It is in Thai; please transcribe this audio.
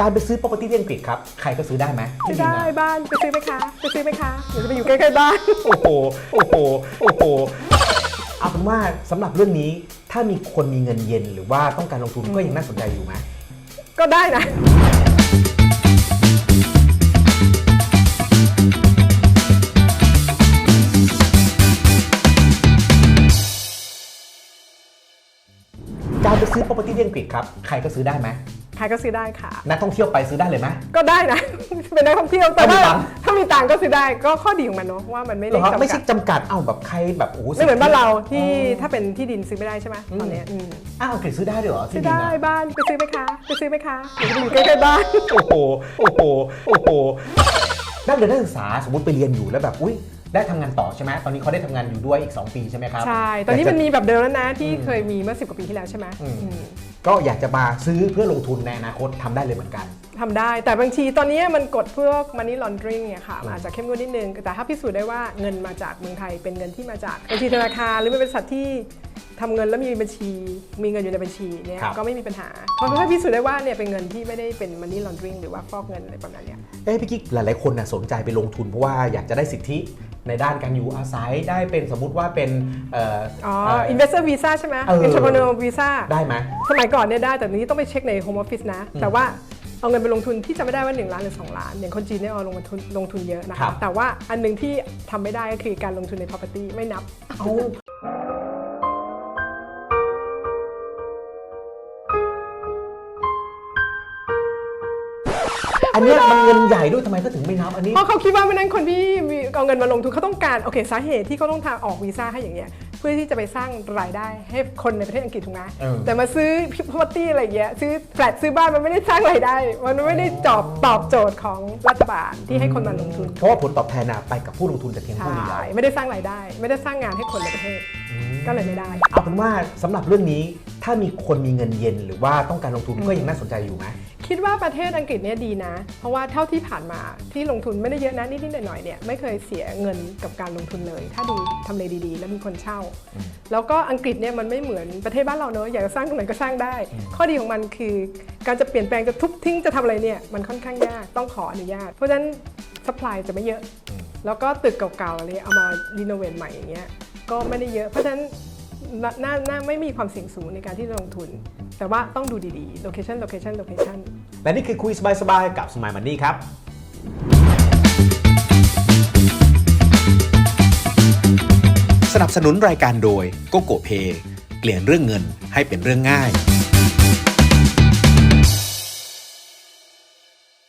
การไปซื้อ property ที่อังกฤษครับ ใครก็ซื้อได้ไหมซื้อที่ดินได้อะบ้านไปซื้อไหมคะไปซื้อไหมคะเดี๋ยวจะไปอยู่ใกล้ๆบ้าน โอ้โห โอ้โห โอ้โห เอาเป็นว่าสำหรับเรื่องนี้ถ้ามีคนมีเงินเย็นหรือว่าต้องการลงทุนก็ยังน่าสนใจอยู่ไหม ก็ได้นะ การไปซื้อ property ที่อังกฤษครับ ใครก็ซื้อได้ไหม ใครก็ซื้อได้ค่ะ นักท่องเที่ยวไปซื้อได้เลยไหม ก็ได้นะ เป็นนักท่องเที่ยวแต่ว่าถ้ามีตังค์ ถ้ามีตังค์ก็ซื้อได้ก็ข้อดีของมันเนาะว่ามันไม่เหรได้อครับจำไม่กัใช่ดจำกัดเอ้าแบบใครแบบโอ้โหไม่เหมือนบ้านเราที่อ๋อถ้าเป็นที่ดินซื้อไม่ได้ใช่ไหมตอนเนี้ยอืมอ้าวอังกฤษซื้อได้ด้วยเหรอซื้ที่อดินได้อะบ้านไปซื้อไหมคะไปซื้อไหมคะเดี๋ยวจะไปอยู่ใกล้ๆบ้าน โอ้โหโอ้โหโอ้โหนักเรียนนักศึกษาสมมติไปเรียนอยู่แล้วแบบอุ้ยได้ทำงานต่อใช่ไหมตอนนี้เขาได้ทำงานอยู่ด้วยอีก 2 ปีใช่ไหมครับ ใช่ ตอนนี้มันยากจะมีแบบเดิมแล้วนะที่อืมเคยมีเมื่อ10กว่าปีที่แล้วใช่ไหมอืม อืม ก็อยากจะมาซื้อเพื่อลงทุนในอนาคตทำได้เลยเหมือนกัน ทำได้แต่บางทีตอนนี้มันกฎพวก money laundering เนี่ยค่ะมันอาจจะเข้มงวดนิดนึง แต่ถ้าพิสูจน์ได้ว่าเงินมาจากเมืองไทยเป็นเงินที่มาจากบัญชีธนาคารหรือเป็นบริษัทที่ทำเงินแล้วมีบัญชี มีเงินอยู่ในบัญชีเนี่ยครับ ก็ไม่มีปัญหา เพราะถ้าพิสูจน์ได้ว่าเนี่ยเป็นเงินที่ไม่ได้เป็น money laundering หรือว่าฟอกเงินอะไรประมาณเนี้ย เอ้พี่กิ๊กหลายๆคนน่ะสนใจไปลงทุนเพราะว่าอยากจะได้สิทธิ ในด้านการอยู่อาศัยได้เป็นสมมุติว่าเป็นเอ่ออ๋อเอ่อ investor visa ใช่ไหมเออ entrepreneur visa ได้ไหมสมัยก่อนเนี่ยได้แต่นี้ต้องไปเช็คใน home office นะ แต่ว่าเอาเงินไปลงทุนที่จะไม่ได้ว่า 1 ล้านหรือ 2 ล้าน อย่างคนจีนเนี่ยเอาลงทุนลงทุนเยอะนะครัคะบแต่ว่าอันหนึงที่ทำไม่ได้ก็คือการลงทุนใน property ไม่นับ อาอันเนี้ยมันเงินใหญ่ด้วยทำไมเขาถึงไม่นับอันนี้ เพราะเขาคิดว่าไม่นั้นคนที่มีเอาเงินมาลงทุนเขาต้องการโอเคสาเหตุที่เขาต้องทำออกวีซ่าให้อย่างเงี้ยเพื่อที่จะไปสร้างรายได้ให้คนในประเทศอังกฤษถูกไหมเออ แต่มาซื้อ property อะไรอย่างเงี้ยซื้อแฟลตซื้อบ้านมันไม่ได้สร้างรายได้ มันไม่ได้ตอบตอบโจทย์ของรัฐบาลที่ให้คนมาลงทุนเพราะว่าผลตอบแทนน่ะไปกับผู้ลงทุนแต่เพียงผู้ใช่เดียวไม่ได้สร้างรายได้ ไม่ได้สร้างงานให้คนในประเทศ ก็เลยไม่ได้ เอาเป็นว่าสำหรับเรื่องนี้ถ้ามีคนมีเงินเย็นหรือว่าต้องการลงทุนก็ยังน่าสนใจอยู่ไหมคิดว่าประเทศอังกฤษเนี่ยดีนะ เพราะว่าเท่าที่ผ่านมาที่ลงทุนไม่ได้เยอะนะนิดๆหน่อยๆเนี่ยไม่เคยเสียเงินกับการลงทุนเลย ถ้าดูทำเลดีๆ แล้วมีคนเช่า แล้วก็อังกฤษเนี่ยมันไม่เหมือนประเทศบ้านเราเนอะอยากจะสร้างตรงไหนก็สร้างได้ ข้อดีของมันคือ การจะเปลี่ยนแปลงจะทุบทิ้งจะทำอะไรเนี่ยมันค่อนข้างยากต้องขออนุญาต เพราะฉะนั้นสป라이จะไม่เยอะแล้วก็ตึกเก่าๆอะไรเอามารีโนเวทใหม่อย่างเงี้ย ก็ไม่ได้เยอะ เพราะฉะนั้นน่าน่าน่าไม่มีความเสี่ยงสูงในการที่จะลงทุน แต่ว่าต้องดูดีๆ location location location และนี่คือคุยสบายๆ กับสมัยมันนี่ครับ สนับสนุนรายการโดยโกโกเพเปลี่ยนเรื่องเงินให้เป็นเรื่องง่าย